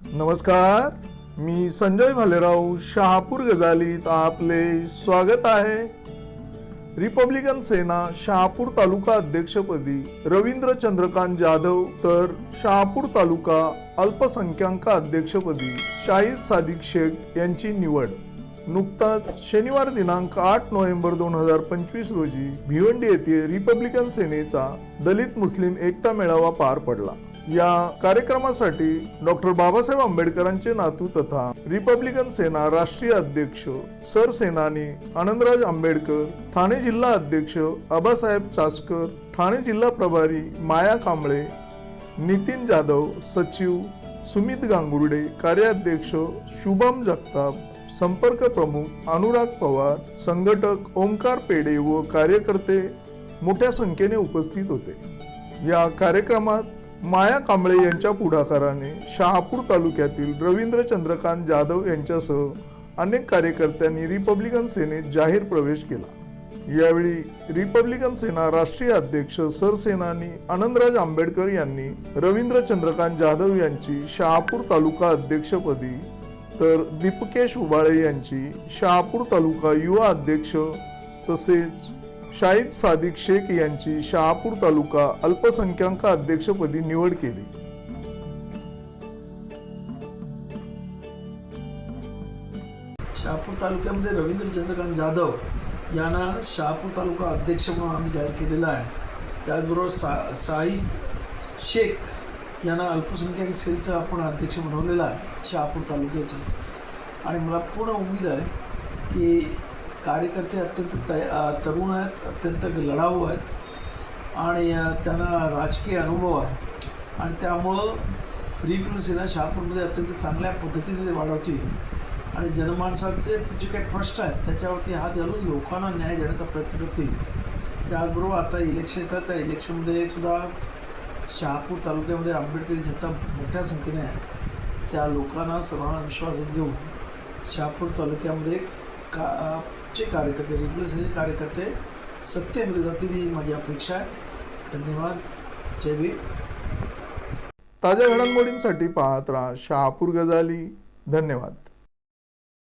नमस्कार मी संजय भालेराव शहापूर गजालीत आपले स्वागत आहे. रिपब्लिकन सेना शहापूर तालुका अध्यक्षपदी रवींद्र चंद्रकांत जाधव तर शहापूर तालुका अल्पसंख्याक अध्यक्षपदी शाहिद सादिक शेख यांची निवड. नुकताच शनिवार दिनांक आठ नोव्हेंबर दोन हजार पंचवीस रोजी भिवंडी येथे रिपब्लिकन सेनेचा दलित मुस्लिम एकता मेळावा पार पडला. या कार्यक्रमासाठी डॉक्टर बाबासाहेब आंबेडकरांचे नातू तथा रिपब्लिकन सेना राष्ट्रीय अध्यक्ष सरसेनानी आनंदराज आंबेडकर ठाणे जिल्हा अध्यक्ष आबासाहेब चासकर ठाणे जिल्हा प्रभारी माया कांबळे नितीन जाधव सचिव सुमित गांगुर्डे कार्याध्यक्ष शुभम जगताप संपर्क प्रमुख अनुराग पवार संघटक ओंकार पेडे व कार्यकर्ते मोठ्या संख्येने उपस्थित होते. या कार्यक्रमात माया कांबळे यांच्या पुढाकाराने शहापूर तालुक्यातील रवींद्र चंद्रकांत जाधव यांच्यासह अनेक कार्यकर्त्यांनी रिपब्लिकन सेनेत जाहीर प्रवेश केला. यावेळी रिपब्लिकन सेना राष्ट्रीय अध्यक्ष सरसेनानी आनंदराज आंबेडकर यांनी रवींद्र चंद्रकांत जाधव यांची शहापूर तालुका अध्यक्षपदी तर दीपकेश उबाळे यांची शहापूर तालुका युवा अध्यक्ष तसेच शाहिद सादिक शेख यांची शहापूर तालुका अल्पसंख्याक अध्यक्षपदी निवड केली. शहापूर तालुक्यामध्ये रवींद्र चंद्रकांत जाधव यांना शहापूर तालुका अध्यक्ष म्हणून आम्ही जाहीर केलेला आहे. त्याचबरोबर सा साई शेख यांना अल्पसंख्याक सेलचा आपण अध्यक्ष बनवलेला आहे शहापूर तालुक्याचा. आणि मला पूर्ण उमेद आहे की कार्यकर्ते अत्यंत तया तरुण आहेत अत्यंत लढाऊ आहेत आणि त्यांना राजकीय अनुभव आहे. आणि त्यामुळं रिपब्लिक शहापूरमध्ये अत्यंत चांगल्या पद्धतीने ते वाढवतील. आणि जनमानसाचे जे काही प्रश्न आहेत त्याच्यावरती हात घालून लोकांना न्याय देण्याचा प्रयत्न करतील. त्याचबरोबर आता इलेक्शन येतात त्या इलेक्शनमध्ये सुद्धा शहापूर तालुक्यामध्ये आंबेडकरी जनता मोठ्या संख्येने आहे. त्या लोकांना सर्वांना विश्वासात घेऊन शहापूर तालुक्यामध्ये का चे कार्यकर्ते रिप्रेझेंटेटिव्ह कार्यकर्ते सत्तेमध्ये जातील ही माझी अपेक्षा आहे धन्यवाद। जय भीम। ताज्या घडामोडींसाठी पाहत राहा शहापूर गजाली. धन्यवाद.